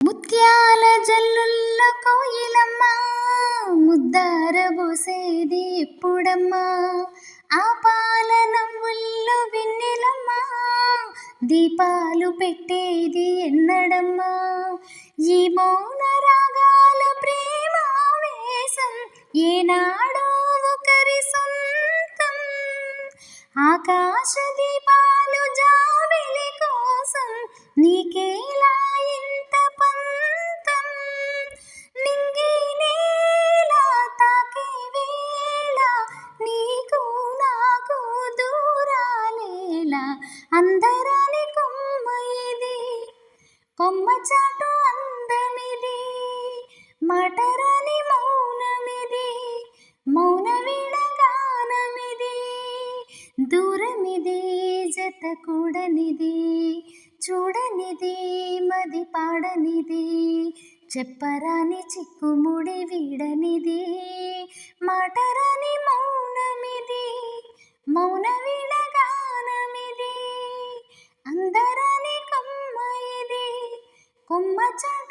ముత్యాల జల్లుల్ల కోయిలమ్మ ముద్దార పోసేది ఎప్పుడమ్మా? ఆ పాల నవ్వుల్లో వెన్నెలమ్మ దీపాలు పెట్టేది ఎన్నడమ్మా? ఈ మౌన రాగాల ప్రేమావేశం ఏనాడో ఒకరి సొంతం. ఆకాశ దీప బొమ్మ చాటు అందమిది మాటరాని మౌనమిది మౌన వీణగానమిది దూరమిది జత కూడనిది చూడనిది మది పాడనిది చెప్పరాని చిక్కుముడి వీడనిది మాటరాని much